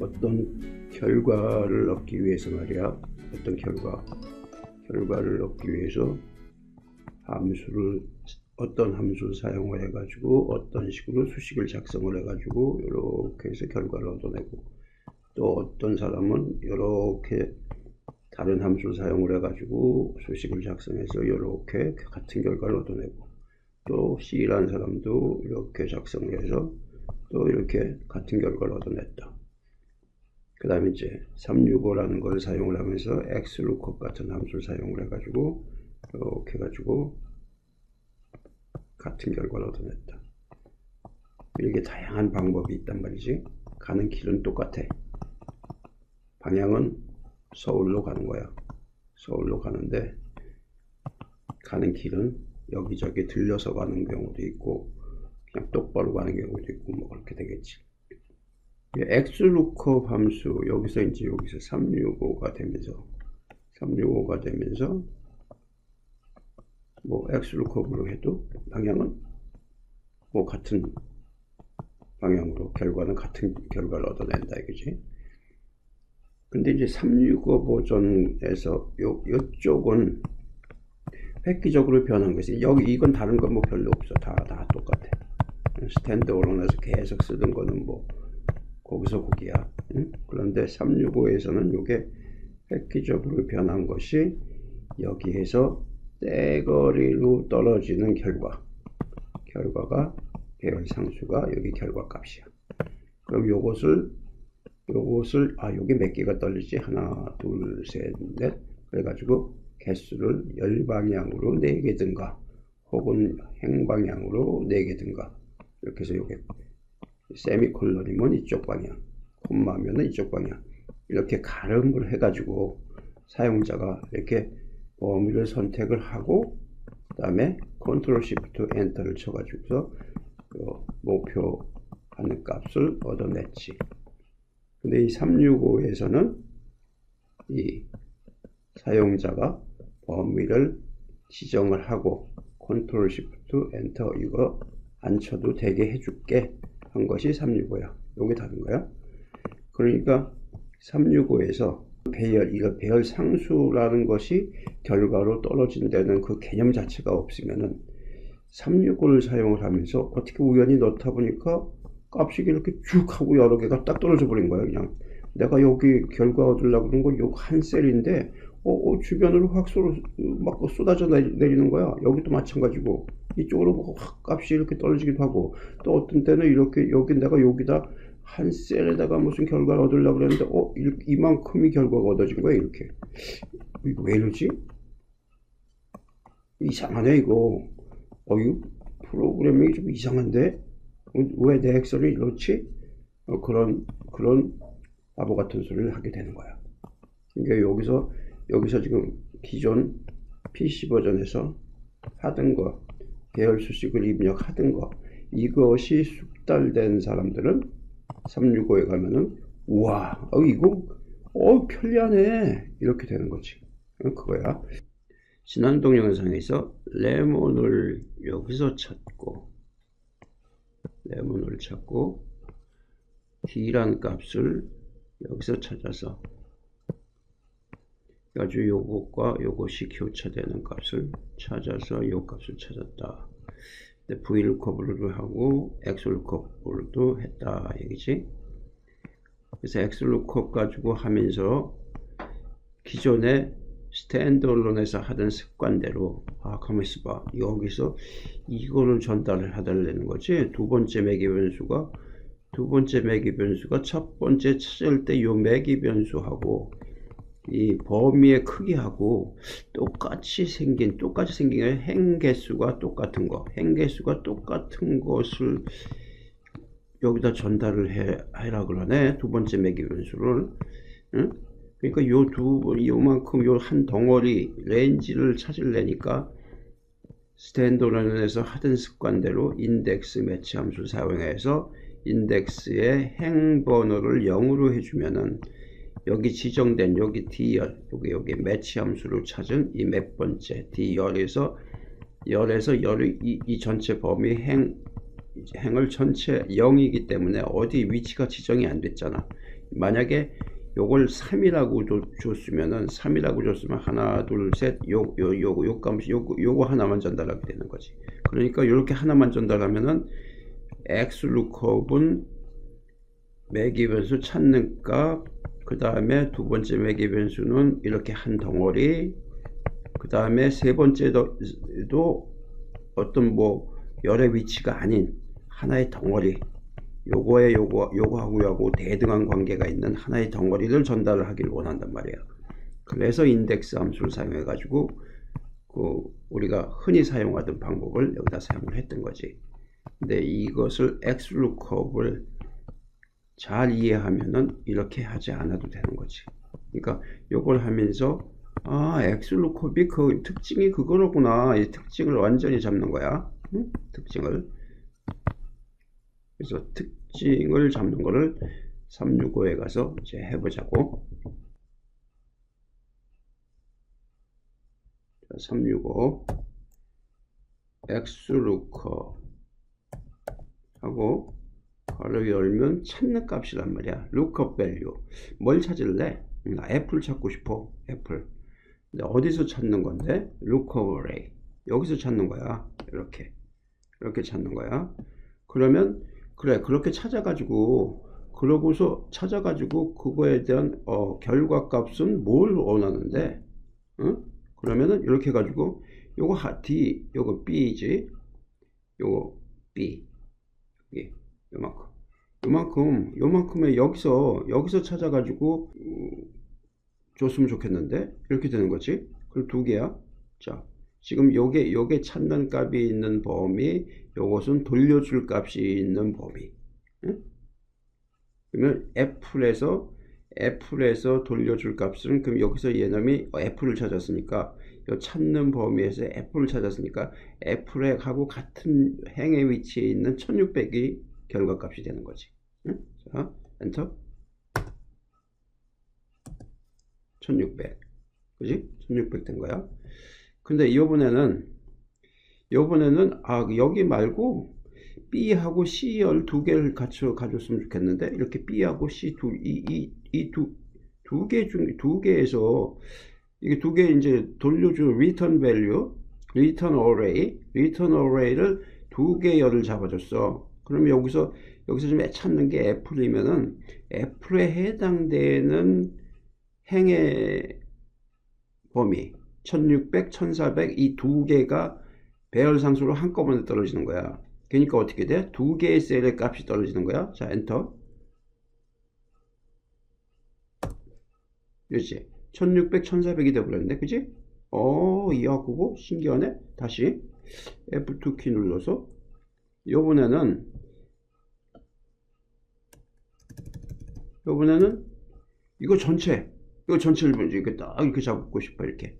어떤 결과를 얻기 위해서 말이야. 어떤 결과, 결과를 얻기 위해서 함수를 어떤 함수 사용을 해가지고 어떤 식으로 수식을 작성을 해가지고 이렇게 해서 결과를 얻어내고 또 어떤 사람은 이렇게 다른 함수 사용을 해가지고 수식을 작성해서 이렇게 같은 결과를 얻어내고 또 C라는 사람도 이렇게 작성을 해서 또 이렇게 같은 결과를 얻어냈다. 그 다음에 이제 365라는 걸 사용을 하면서 xlookup 같은 함수를 사용을 해가지고 이렇게 해가지고 같은 결과를 얻어냈다. 이렇게 다양한 방법이 있단 말이지. 가는 길은 똑같아. 방향은 서울로 가는 거야. 서울로 가는데 가는 길은 여기저기 들려서 가는 경우도 있고 그냥 똑바로 가는 경우도 있고 뭐 그렇게 되겠지. Xlookup 함수 여기서 이제 여기서 365가 되면서 365가 되면서 뭐 xlookup으로 해도 방향은 뭐 같은 방향으로 결과는 같은 결과를 얻어낸다 이거지. 근데 이제 365 버전에서 요 요쪽은 획기적으로 변한 것이 여기 이건 다른 건 뭐 별로 없어 다 다 똑같아. 스탠드얼론에서 계속 쓰던 거는 뭐 거기서 거기야. 응? 그런데 365에서는 이게 획기적으로 변한 것이 여기에서 떼거리로 떨어지는 결과. 결과가 배열 상수가 여기 결과 값이야. 그럼 요것을 요것을 아 여기 몇 개가 떨리지? 하나, 둘, 셋, 넷. 그래가지고 개수를 열 방향으로 내게든가 혹은 행 방향으로 내게든가 이렇게 해서 요게 세미콜론이면 이쪽 방향, 콤마면은 이쪽 방향 이렇게 가름을 해가지고 사용자가 이렇게 범위를 선택을 하고 그 다음에 컨트롤 시프트 엔터를 쳐가지고서 그 목표하는 값을 얻어냈지. 근데 이 365에서는 이 사용자가 범위를 지정을 하고 컨트롤 시프트 엔터 이거 안 쳐도 되게 해줄게 한 것이 365야. 요게 다른 거야. 그러니까 365에서 배열, 이거 배열 상수라는 것이 결과로 떨어진다는 그 개념 자체가 없으면은 365를 사용을 하면서 어떻게 우연히 넣다 보니까 값이 이렇게 쭉 하고 여러 개가 딱 떨어져 버린 거야, 그냥. 내가 여기 결과 얻으려고 그런 건 요 한 셀인데, 어, 어, 주변으로 확 쏟, 막 쏟아져 내리는 거야. 여기도 마찬가지고. 이쪽으로 확 값이 이렇게 떨어지기도 하고, 또 어떤 때는 이렇게, 여기 내가 여기다 한 셀에다가 무슨 결과를 얻으려고 그랬는데, 어, 이, 이만큼이 결과가 얻어진 거야, 이렇게. 이거 왜 이러지? 이상하네, 이거. 어, 이 프로그래밍이 좀 이상한데? 왜내 엑셀이 이렇지? 어, 그런, 그런 바보 같은 소리를 하게 되는 거야. 그러니까 여기서, 여기서 지금 기존 PC 버전에서 하던 거, 계열 수식을 입력하던 거, 이것이 숙달된 사람들은 365에 가면은, 우와, 어, 이거, 어, 편리하네. 이렇게 되는 거지. 어, 그거야. 지난 동영상에서 레몬을 여기서 찾고, 레몬을 찾고, D란 값을 여기서 찾아서, 아주 요것과 요것이 교차되는 값을 찾아서 요 값을 찾았다. Vlookup을 하고 Xlookup도 했다. 얘기지. 그래서 Xlookup 가지고 하면서 기존에 스탠드얼론에서 하던 습관대로 아 가만 있어봐. 여기서 이거를 전달을 해달라는 거지? 두 번째 매기 변수가 두 번째 매기 변수가 첫 번째 찾을 때 요 매기 변수하고 이 범위의 크기하고 똑같이 생긴 똑같이 생긴 행 개수가 똑같은 거, 행 개수가 똑같은 것을 여기다 전달을 해 해라 그러네 두 번째 매기 변수를. 응? 그러니까 요 두 요만큼 요 한 덩어리 렌지를 찾으려니까 스탠드론에서 하던 습관대로 인덱스 매치 함수 사용해서 인덱스의 행 번호를 0으로 해주면은 여기 지정된 여기 D열 여기 여기 매치 함수를 찾은 이 몇 번째 D열에서 열에서 열의 이, 이 전체 범위 행 행을 전체 0이기 때문에 어디 위치가 지정이 안 됐잖아. 만약에 요걸 3이라고 줬으면은 3이라고 줬으면 하나 둘셋요 요 요 요 값이 요 요거 하나만 전달하게 되는 거지. 그러니까 이렇게 하나만 전달하면은 x 루컵은 매기 변수 찾는 값, 그 다음에 두 번째 매기 변수는 이렇게 한 덩어리, 그 다음에 세 번째도 어떤 뭐 열의 위치가 아닌 하나의 덩어리, 요거에 요거 요거하고 요거 대등한 관계가 있는 하나의 덩어리를 전달을 하길 원한단 말이에요. 그래서 인덱스 함수를 사용해 가지고 그 우리가 흔히 사용하던 방법을 여기다 사용을 했던 거지. 근데 이것을 xlookup을 잘 이해하면은 이렇게 하지 않아도 되는 거지. 그러니까 요걸 하면서 아 xlookup이 그 특징이 그거로구나. 이 특징을 완전히 잡는 거야. 응? 특징을. 그래서 특징을 잡는 거를 365에 가서 이제 해보자고. 365 xlookup 하고 괄호 열면 찾는 값이란 말이야. lookup value. 뭘 찾을래? 나 애플 찾고 싶어. 애플. 근데 어디서 찾는 건데? lookup array. 여기서 찾는 거야. 이렇게. 이렇게 찾는 거야. 그러면 그래 그렇게 찾아가지고 그러고서 찾아가지고 그거에 대한 어, 결과 값은 뭘 원하는데 응? 그러면은 이렇게 해가지고 요거 D 요거 B지 요거 B 예, 요만큼. 요만큼 요만큼에 여기서 여기서 찾아가지고 음, 줬으면 좋겠는데? 이렇게 되는 거지? 그럼 두 개야? 자 지금 요게 요게 찾는 값이 있는 범위 요것은 돌려줄 값이 있는 범위. 응? 그러면 애플에서 애플에서 돌려줄 값은 그럼 여기서 얘놈이 애플을 찾았으니까 요 찾는 범위에서 애플을 찾았으니까 애플하고 같은 행의 위치에 있는 1600이 결과값이 되는 거지. 응? 자, 엔터. 1600. 그지? 1600 된 거야. 근데 이번에는 이번에는 아 여기 말고 B하고 C열 두 개를 같이 가졌으면 좋겠는데 이렇게 B하고 C 두이이 두 두 개 중 두 개에서 이게 두 개 이제 돌려준 return value, return array, return array를 두 개 열을 잡아줬어. 그러면 여기서 여기서 좀 찾는 게 애플이면은 애플에 해당되는 행의 범위 1600, 1400 이 두 개가 배열 상수로 한꺼번에 떨어지는 거야. 그러니까 어떻게 돼? 두 개의 셀의 값이 떨어지는 거야. 자, 엔터. 그렇지. 1600, 1400이 돼버렸네. 그지? 어, 이해하고 신기하네. 다시 F2 키 눌러서 요번에는 요번에는 이거 전체 이거 전체를 이렇게 딱 이렇게 잡고 싶어 이렇게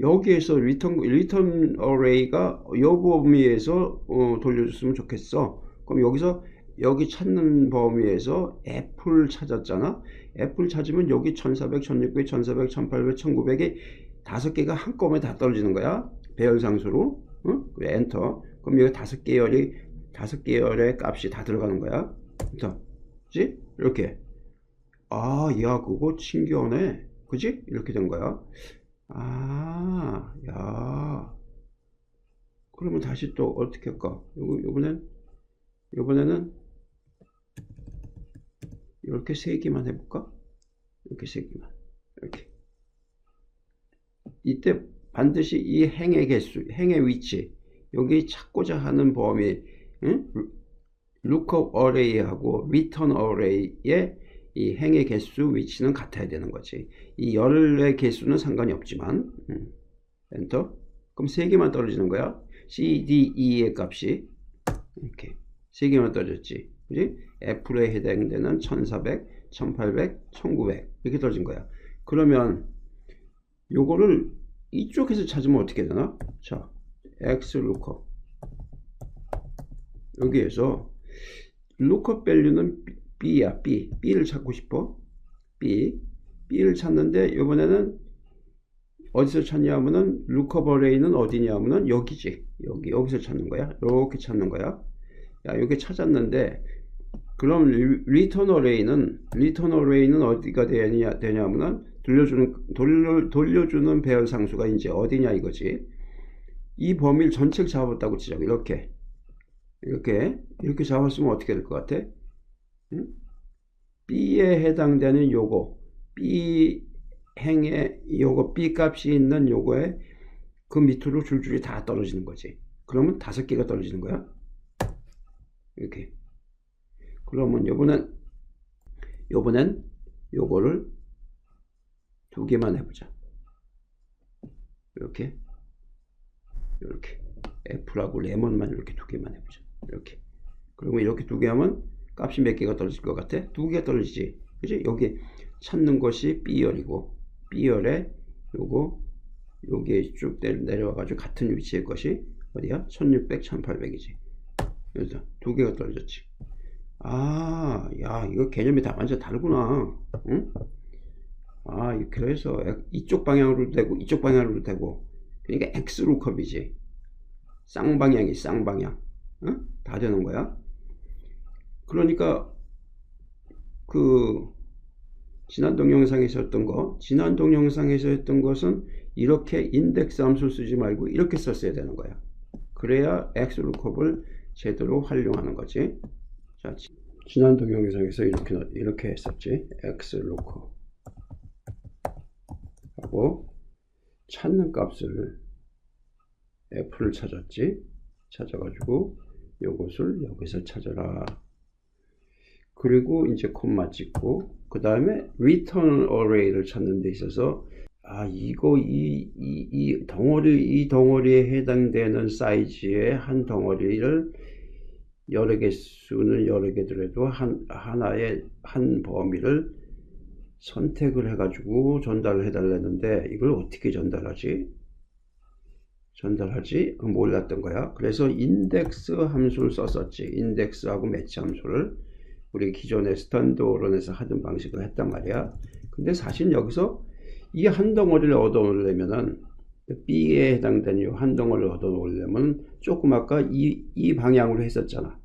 여기에서 리턴 리턴 어레이가 요 범위에서 어, 돌려줬으면 좋겠어. 그럼 여기서 여기 찾는 범위에서 애플 찾았잖아. 애플 찾으면 여기 1400, 1600, 1400, 1800, 1900이 다섯 개가 한꺼번에 다 떨어지는 거야. 배열 상수로. 응? 엔터. 그럼 여기 다섯 계열이 다섯 계열의 값이 다 들어가는 거야. 엔터. 그지? 이렇게. 아, 야, 그거 신기하네. 그지? 이렇게 된 거야. 아, 야. 그러면 다시 또 어떻게 할까? 요, 요번엔, 요번에는 이렇게 세 개만 해볼까? 이렇게 세 개만. 이렇게. 이때 반드시 이 행의 개수, 행의 위치, 여기 찾고자 하는 범위, 응? lookup array하고 return array의 이 행의 개수 위치는 같아야 되는 거지. 이 열의 개수는 상관이 없지만, 음. 엔터. 그럼 세 개만 떨어지는 거야. C, D, E의 값이 이렇게 세 개만 떨어졌지. 그지? F에 해당되는 1400, 1800, 1900 이렇게 떨어진 거야. 그러면 요거를 이쪽에서 찾으면 어떻게 되나? 자, X lookup 여기에서 lookup value는 B야, B. B를 찾고 싶어. B. B를 찾는데 이번에는 어디서 찾냐면은 lookup array는 어디냐면은 여기지. 여기 여기서 찾는 거야. 이렇게 찾는 거야. 야, 여기 찾았는데 그럼 리턴 어레이는 리턴 어레이는 어디가 되냐 되냐면은 돌려주는 돌려 돌려주는 배열 상수가 이제 어디냐 이거지. 이 범위를 전체를 잡았다고 치자. 이렇게 이렇게 이렇게 잡았으면 어떻게 될 것 같아? 응? B에 해당되는 요거 B 행에 요거 B 값이 있는 요거에 그 밑으로 줄줄이 다 떨어지는 거지. 그러면 다섯 개가 떨어지는 거야. 이렇게. 그러면 요번엔 요번엔 요거를 두 개만 해보자. 이렇게 이렇게 애플하고 레몬만 이렇게 두 개만 해보자. 이렇게. 그러면 이렇게 두 개 하면 값이 몇 개가 떨어질 것 같아? 두개 떨어지지. 그지? 여기 찾는 것이 B열이고 B열에 요거 요게 쭉 내려와 가지고 같은 위치의 것이 어디야? 1600, 1800이지. 그래서 두 개가 떨어졌지. 아, 야, 이거 개념이 다 완전 다르구나. 응? 아, 그래서 이쪽 방향으로 되고 이쪽 방향으로 되고 그러니까 X 루컵이지. 쌍방향이 쌍방향. 응? 다 되는 거야. 그러니까 그 지난 동영상에서 했던 거, 지난 동영상에서 했던 것은 이렇게 인덱스 함수 쓰지 말고 이렇게 썼어야 되는 거야. 그래야 X 루컵을 제대로 활용하는 거지. 자, 지난 동영상에서 이렇게 이렇게 했었지. X 루컵 하고 찾는 값을 F를 찾았지. 찾아가지고 요것을 여기서 찾아라. 그리고 이제 콤마 찍고 그 다음에 return array를 찾는 데 있어서 아 이거 이, 이, 이 덩어리 이 덩어리에 해당되는 사이즈의 한 덩어리를 여러 개 수는 여러 개더라도 한 하나의 한 범위를 선택을 해가지고 전달을 해달라는데 이걸 어떻게 전달하지? 전달하지? 몰랐던 거야. 그래서 인덱스 함수를 썼었지. 인덱스하고 매치 함수를 우리 기존의 스탠드어론에서 하던 방식을 했단 말이야. 근데 사실 여기서 이 한 덩어리를 얻어오려면은 B에 해당되는 이 한 덩어리를 얻어오려면 조금 아까 이, 이 방향으로 했었잖아.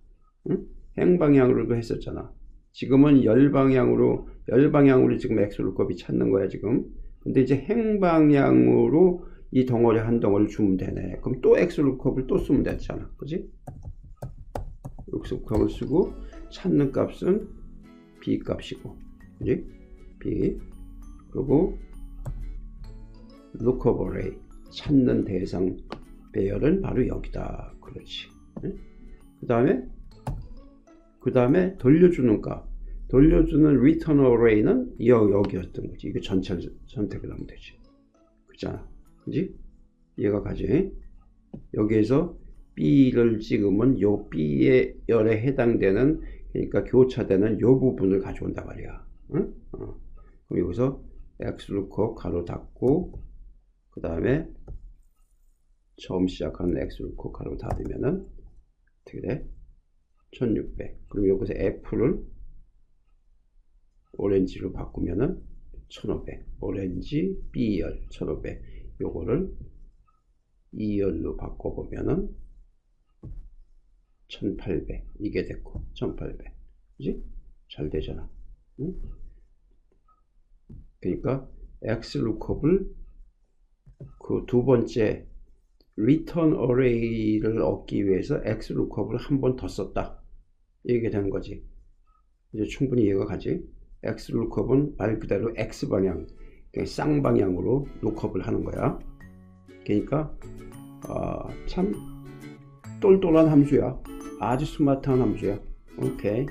응? 행방향으로도 했었잖아. 지금은 열방향으로 열 방향으로 지금 X루컵이 찾는 거야 지금. 근데 이제 행 방향으로 이 덩어리 한 덩어리를 주면 되네. 그럼 또 X루컵을 또 쓰면 되잖아. 그지? X루컵을 쓰고 찾는 값은 B 값이고, 그지? B. 그리고 lookup 찾는 대상 배열은 바로 여기다. 그렇지. 그 다음에 그 다음에 돌려주는 값. 돌려주는 return array는 여기였던 거지. 이거 전체를 선택을 하면 되지. 그잖아. 그지? 얘가 가지. 여기에서 B를 찍으면 요 B의 열에 해당되는 그러니까 교차되는 요 부분을 가져온단 말이야. 응? 어. 그럼 여기서 x루컵 가로 닫고 그 다음에 처음 시작하는 x루컵 가로 닫으면은 어떻게 돼? 1600 그럼 여기서 f를 오렌지로 바꾸면은 1500 오렌지 B열 1500 요거를 2열로 바꿔보면은 1800 이게 됐고 1800 그지? 잘 되잖아. 응? 그러니까 X 루컵을 그 두 번째 return array를 얻기 위해서 X 루컵을 한 번 더 썼다. 이게 되는 거지. 이제 충분히 이해가 가지 X 루컵은 말 그대로 X 방향 쌍방향으로 루컵을 하는 거야. 그러니까 어, 참 똘똘한 함수야. 아주 스마트한 함수야. 오케이